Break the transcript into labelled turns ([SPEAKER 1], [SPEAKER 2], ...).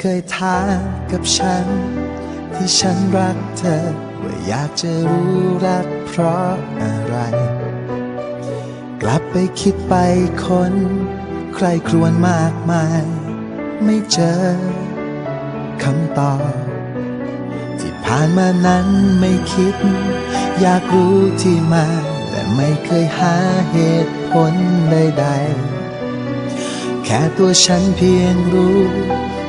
[SPEAKER 1] เคยถามกับฉัน ที่ฉันรักเธอ ว่าอยากจะรู้รักเพราะอะไร กลับไปคิดไปคน ใครครวญมากมาย ไม่เจอคำตอบที่ผ่านมานั้นไม่คิด อยากรู้ที่มาและไม่เคยหาเหตุผลใดๆ แค่ตัวฉันเพียงรู้